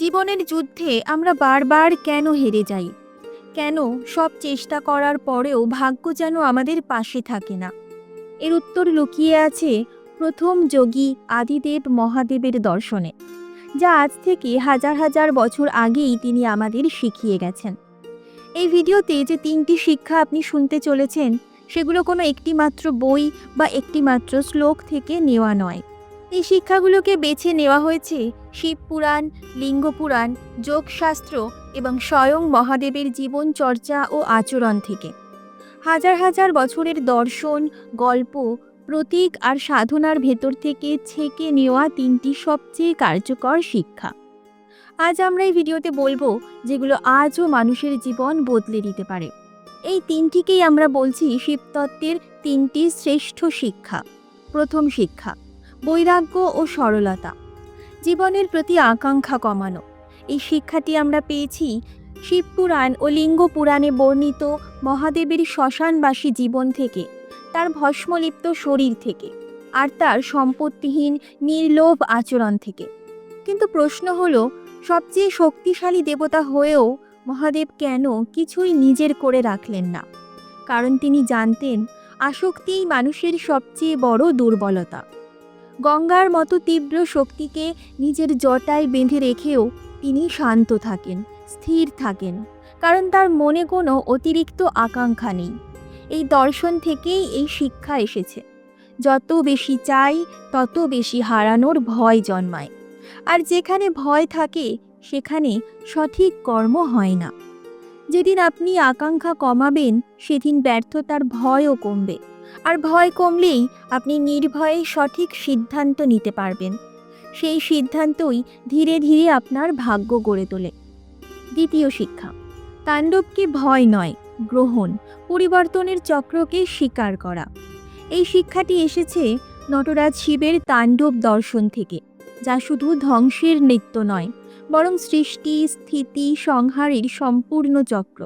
জীবনের যুদ্ধে আমরা বারবার কেন হেরে যাই? কেন সব চেষ্টা করার পরেও ভাগ্য যেন আমাদের পাশে থাকে না? এর উত্তর লুকিয়ে আছে প্রথম যোগী আদিদেব মহাদেবের দর্শনে, যা আজ থেকে হাজার হাজার বছর আগেই তিনি আমাদের শিখিয়ে গেছেন। এই ভিডিওতে যে তিনটি শিক্ষা আপনি শুনতে চলেছেন, সেগুলো কোনো একটিমাত্র বই বা একটিমাত্র শ্লোক থেকে নেওয়া নয়। এই শিক্ষাগুলোকে বেছে নেওয়া হয়েছে শিব পুরাণ, লিঙ্গ পুরাণ, যোগশাস্ত্র এবং স্বয়ং মহাদেবের জীবন চর্চা ও আচরণ থেকে। হাজার হাজার বছরের দর্শন, গল্প, প্রতীক আর সাধনার ভেতর থেকে ছেঁকে নেওয়া তিনটি সবচেয়ে কার্যকর শিক্ষা। আজ আমরা এই ভিডিওতে বলব যেগুলো আজও মানুষের জীবন বদলে দিতে পারে। এই তিনটিকেই আমরা বলছি শিবতত্ত্বের তিনটি শ্রেষ্ঠ শিক্ষা। প্রথম শিক্ষা বৈরাগ্য ও সরলতা। জীবনের প্রতি আকাঙ্ক্ষা কমানো। এই শিক্ষাটি আমরা পেয়েছি শিবপুরাণ ও লিঙ্গ পুরাণে বর্ণিত মহাদেবের শ্মশানবাসী জীবন থেকে, তার ভস্মলিপ্ত শরীর থেকে, আর তার সম্পত্তিহীন নির্লোভ আচরণ থেকে। কিন্তু প্রশ্ন হলো, সবচেয়ে শক্তিশালী দেবতা হয়েও মহাদেব কেন কিছুই নিজের করে রাখলেন না? কারণ তিনি জানতেন, আসক্তিই মানুষের সবচেয়ে বড় দুর্বলতা। গঙ্গার মতো তীব্র শক্তিকে নিজের জটায় বেঁধে রেখেও তিনি শান্ত থাকেন, স্থির থাকেন। কারণ তার মনে কোনো অতিরিক্ত আকাঙ্ক্ষা নেই। এই দর্শন থেকেই এই শিক্ষা এসেছে। যত বেশি চাই, তত বেশি হারানোর ভয় জন্মায়। আর যেখানে ভয় থাকে, সেখানে সঠিক কর্ম হয় না। যেদিন আপনি আকাঙ্ক্ষা কমাবেন, সেদিন ব্যর্থতার ভয়ও কমবে। আর ভয় কমলেই আপনি নির্ভয়ে সঠিক সিদ্ধান্ত নিতে পারবেন। সেই সিদ্ধান্তই ধীরে ধীরে আপনার ভাগ্য গড়ে তোলে। দ্বিতীয় শিক্ষা, তাণ্ডবকে ভয় নয়, গ্রহণ, পরিবর্তনের চক্রকে স্বীকার করা। এই শিক্ষাটি এসেছে নটরাজ শিবের তাণ্ডব দর্শন থেকে, যা শুধু ধ্বংসের নৃত্য নয়, বরং সৃষ্টি, স্থিতি, সংহারের সম্পূর্ণ চক্র।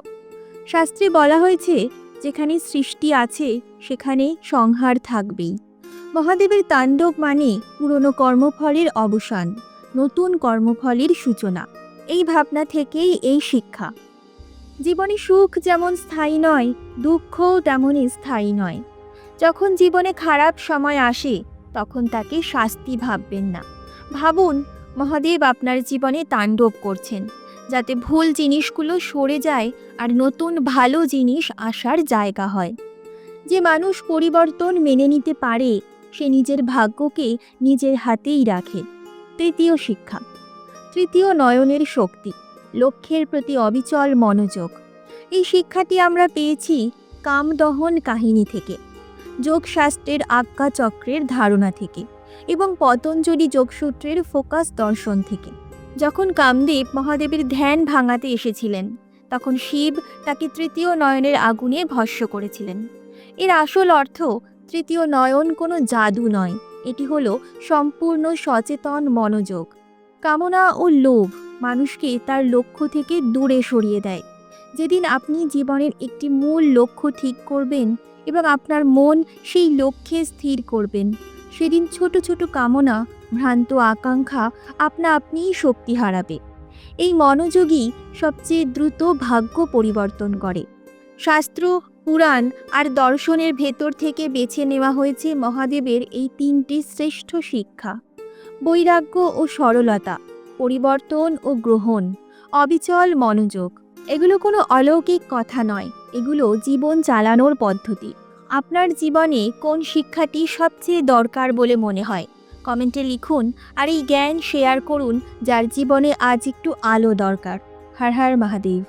শাস্ত্রে বলা হয়েছে যেখানে সৃষ্টি আছে, সেখানে সংহার থাকবেই। মহাদেবের তাণ্ডব মানে পুরনো কর্মফলের অবসান, নতুন কর্মফলের সূচনা। এই ভাবনা থেকেই এই শিক্ষা। জীবনে সুখ যেমন স্থায়ী নয়, দুঃখও তেমনই স্থায়ী নয়। যখন জীবনে খারাপ সময় আসে, তখন তাকে শাস্তি ভাববেন না। ভাবুন, মহাদেব আপনার জীবনে তাণ্ডব করছেন। যাতে ভুল জিনিসগুলো সরে যায় আর নতুন ভালো জিনিস আসার জায়গা হয়। যে মানুষ পরিবর্তন মেনে নিতে পারে, সে নিজের ভাগ্যকে নিজের হাতেই রাখে। তৃতীয় শিক্ষা। তৃতীয় নয়নের শক্তি। লক্ষ্যের প্রতি অবিচল মনোযোগ। এই শিক্ষাটি আমরা পেয়েছি কামদহন কাহিনী থেকে, যোগশাস্ত্রের আজ্ঞা চক্রের ধারণা থেকে এবং পতঞ্জলি যোগসূত্রের ফোকাস দর্শন থেকে। যখন কামদেব মহাদেবের ধ্যান ভাঙাতে এসেছিলেন, তখন শিব তাকে তৃতীয় নয়নের আগুনে ভস্য করেছিলেন। এর আসল অর্থ, তৃতীয় নয়ন কোনো জাদু নয়, এটি হলো সম্পূর্ণ সচেতন মনোযোগ। কামনা ও লোভ মানুষকে তার লক্ষ্য থেকে দূরে সরিয়ে দেয়। যেদিন আপনি জীবনের একটি মূল লক্ষ্য ঠিক করবেন এবং আপনার মন সেই লক্ষ্যে স্থির করবেন, সেদিন ছোট ছোট কামনা ভ্রান্ত আকাঙ্ক্ষা আপনা আপনিই শক্তি হারাবে। এই মনোযোগই সবচেয়ে দ্রুত ভাগ্য পরিবর্তন করে। শাস্ত্র, পুরাণ আর দর্শনের ভেতর থেকে বেছে নেওয়া হয়েছে মহাদেবের এই তিনটি শ্রেষ্ঠ শিক্ষা। বৈরাগ্য ও সরলতা, পরিবর্তন ও গ্রহণ, অবিচল মনোযোগ। এগুলো কোনো অলৌকিক কথা নয়, এগুলো জীবন চালানোর পদ্ধতি। আপনার জীবনে কোন শিক্ষাটি সবচেয়ে দরকার বলে মনে হয়? কমেন্টে লিখুন আর এই জ্ঞান শেয়ার করুন, যার জীবনে আজ একটু আলো দরকার। হর হর মহাদেব।